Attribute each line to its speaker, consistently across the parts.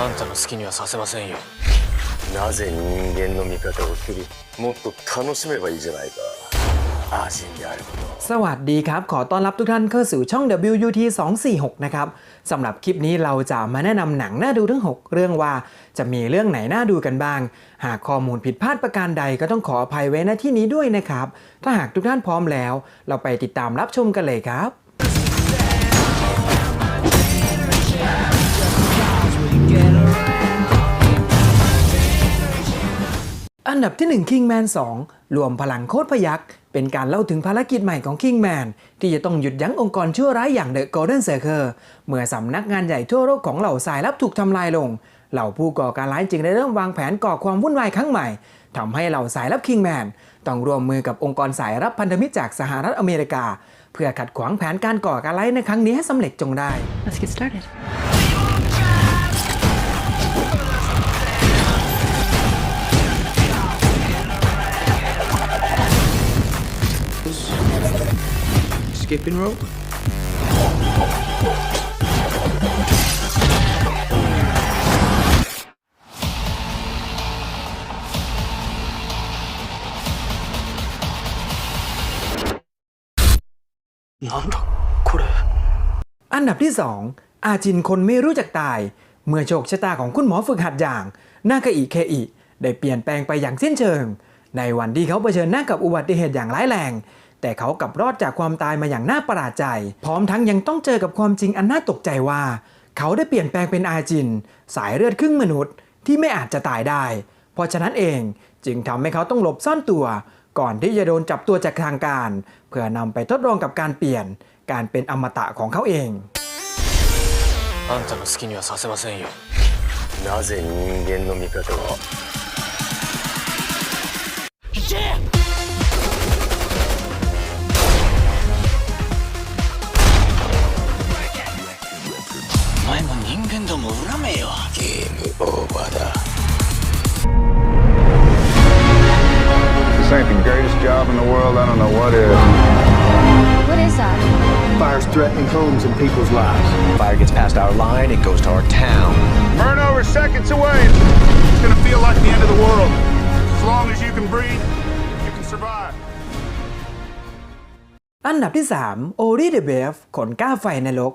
Speaker 1: あんたの好きにはさせませんよ
Speaker 2: なぜ人間の味方を振りもっと楽しめばいいじゃないかアジンであること
Speaker 3: สวัสดีครับ ขอต้อนรับทุกท่านเข้าสู่ช่อง WUT 246 นะครับสำหรับคลิปนี้เราจะมาแนะนำหนังน่าดูทั้ง 6 เรื่องว่าจะมีเรื่องไหนน่าดูกันบ้าง หากข้อมูลผิดพลาดประการใดก็ต้องขออภัยไว้ณที่นี้ด้วยนะครับ ถ้าหากทุกท่านพร้อมแล้ว เราไปติดตามรับชมกันเลยครับ อันดับที่ 1 Kingman 2 รวมพลังโคตรพยักเป็นการเล่าถึงภารกิจใหม่ของ Kingman ที่จะต้องหยุดยั้งองค์กรชั่วร้ายอย่าง The Golden Circle เมื่อสำนักงานใหญ่ทั่วโลกของเหล่าสายลับถูกทำลายลง เหล่าผู้ก่อการร้ายจึงได้เริ่มวางแผนก่อความวุ่นวายครั้งใหม่ทำให้เหล่าสายลับ Kingman ต้องร่วมมือกับองค์กรสายลับพันธมิตรจากสหรัฐอเมริกา เพื่อขัดขวางแผนการก่อการร้ายในครั้งนี้ให้สำเร็จจงได้
Speaker 4: Let's get started.
Speaker 5: skipping rope?
Speaker 3: อันดับที่ 2 อาจินคนไม่รู้จักตาย เมื่อโชคชะตาของคุณหมอฝึกหัดอย่างนากาอิเคอิได้เปลี่ยนแปลงไปอย่างสิ้นเชิง ในวันที่เขาเผชิญหน้ากับอุบัติเหตุอย่างร้ายแรง แต่เขากลับรอดจากความตายมาอย่างน่าประหลาดใจ พร้อมทั้งยังต้องเจอกับความจริงอันน่าตกใจว่า เขาได้เปลี่ยนแปลงเป็นอาจิน สายเลือดครึ่งมนุษย์ที่ไม่อาจจะตายได้ เพราะฉะนั้นเองจึงทำให้เขาต้องหลบซ่อนตัว ก่อนที่จะโดนจับตัวจากทางการ เพื่อนำไปทดลองกับการเปลี่ยน การเป็นอมตะของเขาเอง
Speaker 1: あんたの好きにはさせませんよ
Speaker 2: なぜ人間の味方を
Speaker 6: in the world. I don't know what is.
Speaker 7: What is that?
Speaker 8: Fire's threatening homes and people's lives.
Speaker 5: Fire gets past our line, it goes to our town.
Speaker 6: Burn over seconds away. It's gonna feel like the end of the world. As long as you can breathe, you can survive.
Speaker 3: อันดับที่ 3 o r i the Brave ขนกล้าไฟในรก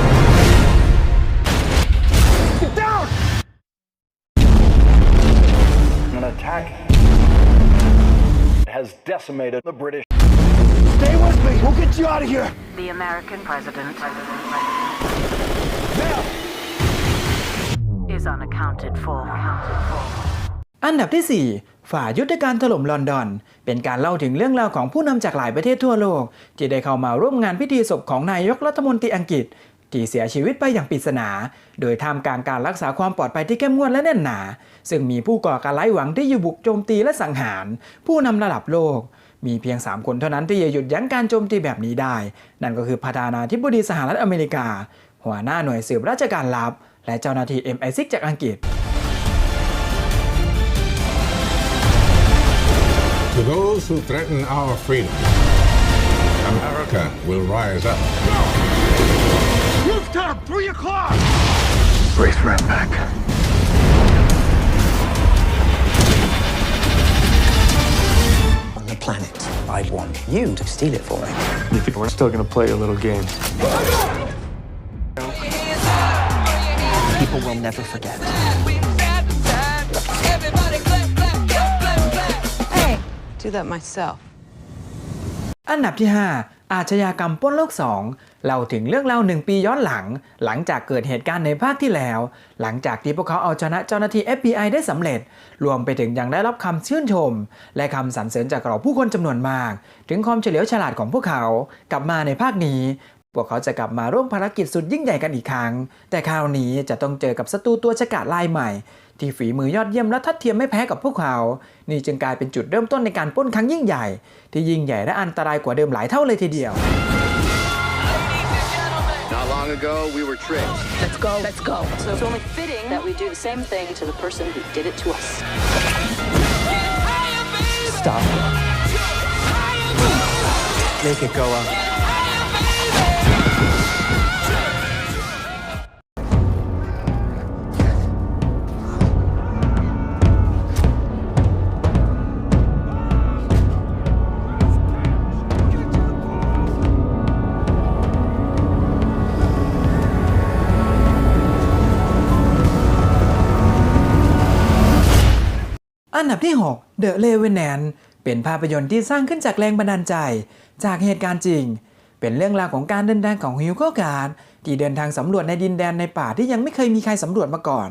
Speaker 8: decimated the British. Stay with me. We'll get you out of here.
Speaker 9: The American president is unaccounted for.
Speaker 3: อันดับที่ 4 ฝ่ายยุทธการถล่มลอนดอน เป็นการเล่าถึงเรื่องราวของผู้นำจากหลายประเทศทั่วโลก ที่ได้เข้ามาร่วมงานพิธีศพของนายกรัฐมนตรีอังกฤษ ที่เสียชีวิตไปอย่างปริศนา โดยท่ามกลางการรักษาความปลอดภัยที่เข้มงวดและแน่นหนา ซึ่งมีผู้ก่อการร้ายหวังที่อยู่บุกโจมตีและสังหาร ผู้นำระดับโลก มีเพียง 3 คนเท่านั้นที่จะหยุดยั้งการโจมตีแบบนี้ได้ นั่นก็คือประธานาธิบดีสหรัฐอเมริกา หัวหน้าหน่วยสืบราชการลับ และเจ้าหน้าที่ MI6 จากอังกฤษ
Speaker 10: To those who threaten our freedom, America will rise up.
Speaker 6: Rooftop, three o'clock.
Speaker 8: Brace right back.
Speaker 5: On the planet, I want you to steal it for me.
Speaker 8: We're still gonna play a little game.
Speaker 5: People will never forget.
Speaker 9: Hey, do that myself.
Speaker 3: อันดับที่ 5 อาชญากรรมป้นโลก 2เล่าถึงเรื่องเล่าหนึ่งปีย้อนหลัง หลังจากเกิดเหตุการณ์ในภาคที่แล้ว หลังจากที่พวกเขาเอาชนะเจ้าหน้าที่ FBI ได้สำเร็จ รวมไปถึงยังได้รับคำชื่นชม และคำสรรเสริญจากเหล่าผู้คนจำนวนมาก ถึงความเฉลียวฉลาดของพวกเขา กลับมาในภาคนี้ พวกเขาจะกลับมาร่วมภารกิจสุดยิ่งใหญ่กันอีกครั้ง แต่คราวนี้จะต้องเจอกับศัตรูตัวฉกาจลายใหม่ ที่ฝีมือยอดเยี่ยมและทัดเทียมไม่แพ้กับพวกเขา นี่จึงกลายเป็นจุดเริ่มต้นในการปล้นครั้งยิ่งใหญ่ ที่ยิ่งใหญ่และอันตรายกว่าเดิมหลายเท่าเลยทีเดียว
Speaker 6: Not long ago, we were tricked.
Speaker 9: Let's go. Let's go. So it's only fitting that we do the same thing to the person who did it to us.
Speaker 5: Stop. Make it go up.
Speaker 3: อันดับที่ 6 The Revenant เป็นภาพยนตร์ที่สร้างขึ้นจากแรงบันดาลใจ จากเหตุการณ์จริง เป็นเรื่องราวของการเดินทางของฮิวโกการ์ดที่เดินทางสำรวจในดินแดนในป่าที่ยังไม่เคยมีใครสำรวจมาก่อน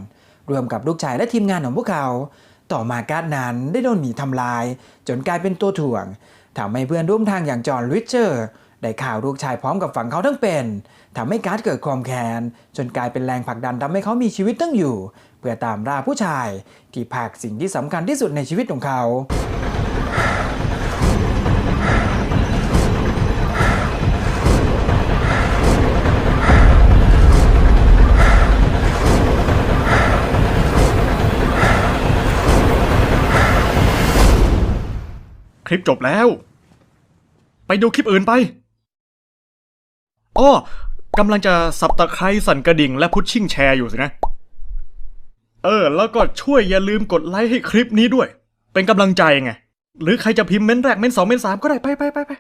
Speaker 3: รวมกับลูกชายและทีมงานของพวกเขา ต่อมาการ์ดนั้นได้โดนหมีทำลาย จนกลายเป็นตัวถ่วงทำให้เพื่อนร่วมทางอย่างจอห์นริชเชอร์ ได้ข่าวลูกชายพร้อมกับฝั่งเขาทั้งเป็นทำให้การ์ดเกิดความแค้นจนกลายเป็นแรงผลักดันทำให้เขามีชีวิตตั้งอยู่ เพื่อตามล่าผู้ชายที่ภาคสิ่งที่สำคัญที่สุดในชีวิตของเขา
Speaker 4: คลิปจบแล้ว ไปดูคลิปอื่นไป อ้อกำลังจะสับตะไคร้สั่นกระดิ่งและพุชชิ่งแชร์อยู่สินะ เออ แล้วก็ช่วยอย่าลืมกดไลค์ให้คลิปนี้ด้วย เป็นกำลังใจไง หรือใครจะพิมพ์เม้นแรกเม้นสองเม้นสามก็ได้ไปไปไปไป